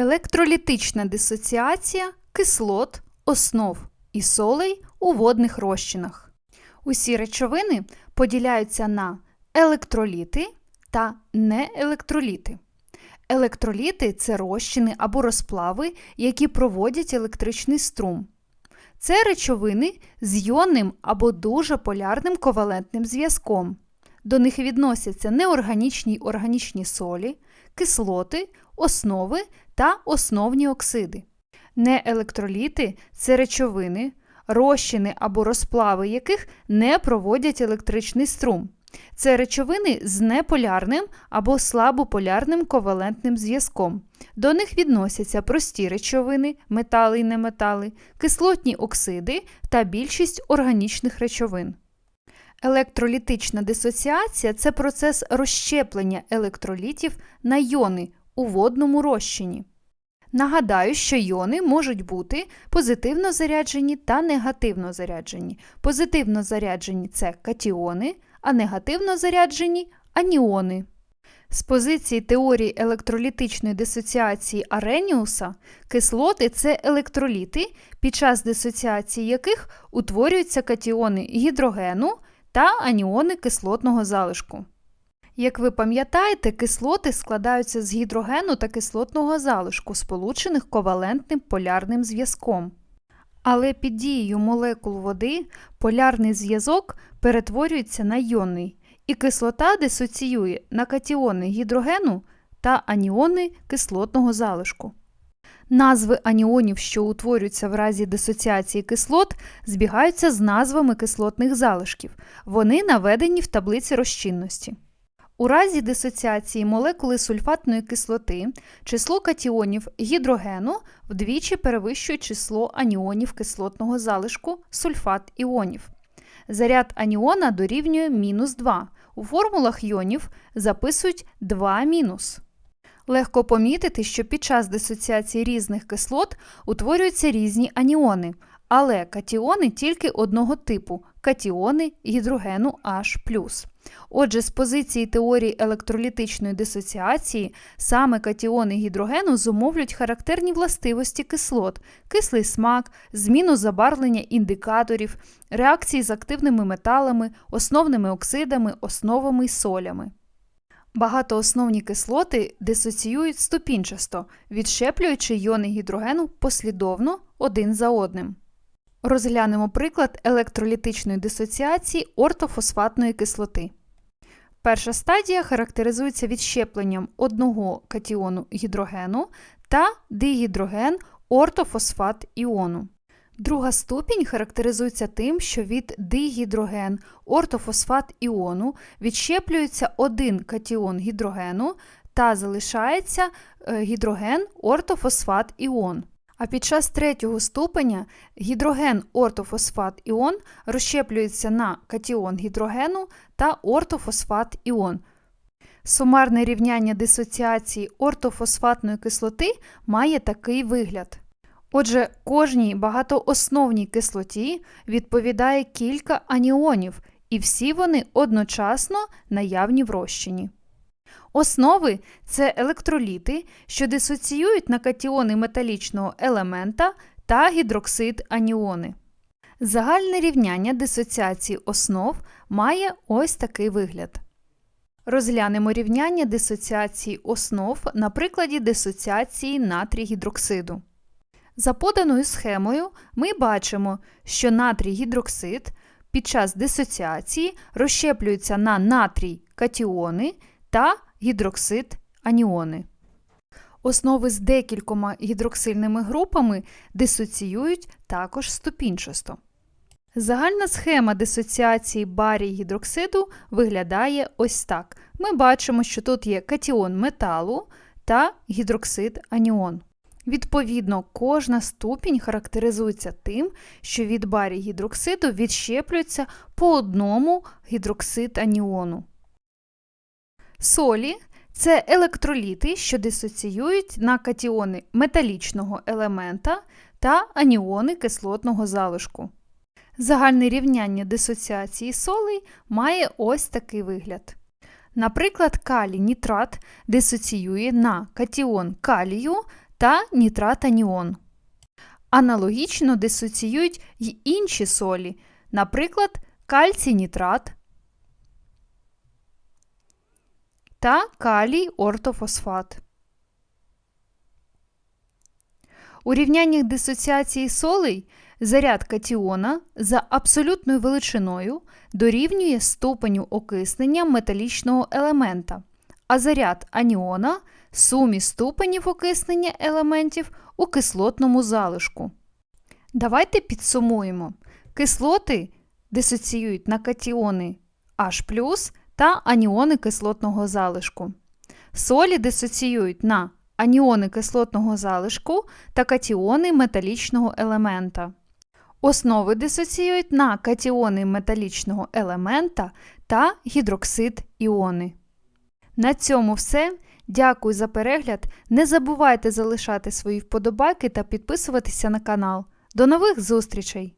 Електролітична дисоціація кислот, основ і солей у водних розчинах. Усі речовини поділяються на електроліти та неелектроліти. Електроліти це розчини або розплави, які проводять електричний струм. Це речовини з йонним або дуже полярним ковалентним зв'язком. До них відносяться неорганічні й органічні солі, кислоти, основи та основні оксиди. Неелектроліти це речовини, розчини або розплави яких не проводять електричний струм. Це речовини з неполярним або слабополярним ковалентним зв'язком. До них відносяться прості речовини, метали і неметали, кислотні оксиди та більшість органічних речовин. Електролітична дисоціація це процес розщеплення електролітів на йони у водному розчині. Нагадаю, що йони можуть бути позитивно заряджені та негативно заряджені. Позитивно заряджені це катіони, а негативно заряджені аніони. З позиції теорії електролітичної дисоціації Ареніуса кислоти це електроліти, під час дисоціації яких утворюються катіони гідрогену та аніони кислотного залишку. Як ви пам'ятаєте, кислоти складаються з гідрогену та кислотного залишку, сполучених ковалентним полярним зв'язком. Але під дією молекул води полярний зв'язок перетворюється на йонний, і кислота дисоціює на катіони гідрогену та аніони кислотного залишку. Назви аніонів, що утворюються в разі дисоціації кислот, збігаються з назвами кислотних залишків. Вони наведені в таблиці розчинності. У разі дисоціації молекули сульфатної кислоти число катіонів гідрогену вдвічі перевищує число аніонів кислотного залишку сульфат іонів. Заряд аніона дорівнює мінус 2. У формулах йонів записують 2 мінус. Легко помітити, що під час дисоціації різних кислот утворюються різні аніони, але катіони тільки одного типу катіони гідрогену H+. Отже, з позиції теорії електролітичної дисоціації саме катіони гідрогену зумовлюють характерні властивості кислот, кислий смак, зміну забарвлення індикаторів, реакції з активними металами, основними оксидами, основами й солями. Багатоосновні кислоти дисоціюють ступінчасто, відщеплюючи йони гідрогену послідовно один за одним. Розглянемо приклад електролітичної дисоціації ортофосфатної кислоти. Перша стадія характеризується відщепленням одного катіону гідрогену та дигідроген ортофосфат іону. Друга ступінь характеризується тим, що від дигідроген ортофосфат іону відщеплюється один катіон гідрогену та залишається е, гідроген ортофосфат іон. А під час третього ступеня гідроген ортофосфат іон розщеплюється на катіон гідрогену та ортофосфат іон. Сумарне рівняння дисоціації ортофосфатної кислоти має такий вигляд. Отже, кожній багатоосновній кислоті відповідає кілька аніонів, і всі вони одночасно наявні в розчині. Основи це електроліти, що дисоціюють на катіони металічного елемента та гідроксид аніони. Загальне рівняння дисоціації основ має ось такий вигляд. Розглянемо рівняння дисоціації основ на прикладі дисоціації натрій гідроксиду. За поданою схемою ми бачимо, що натрій гідроксид під час дисоціації розщеплюється на натрій катіони та гідроксид аніони. Основи з декількома гідроксильними групами дисоціюють також ступінчасто. Загальна схема дисоціації барій гідроксиду виглядає ось так. Ми бачимо, що тут є катіон металу та гідроксид аніон. Відповідно, кожна ступінь характеризується тим, що від барій гідроксиду відщеплюється по одному гідроксид аніону. Солі це електроліти, що дисоціюють на катіони металічного елемента та аніони кислотного залишку. Загальне рівняння дисоціації солей має ось такий вигляд. Наприклад, калій нітрат дисоціює на катіон калію та нітрат аніон. Аналогічно дисоціюють й інші солі, наприклад, кальцій нітрат та калій ортофосфат. У рівняннях дисоціації солей заряд катіона за абсолютною величиною дорівнює ступеню окиснення металічного елемента, а заряд аніона сумі ступенів окиснення елементів у кислотному залишку. Давайте підсумуємо. Кислоти дисоціюють на катіони H та аніони кислотного залишку. Солі дисоціюють на аніони кислотного залишку та катіони металічного елемента. Основи дисоціюють на катіони металічного елемента та гідроксид іони. На цьому все. Дякую за перегляд. Не забувайте залишати свої вподобайки та підписуватися на канал. До нових зустрічей!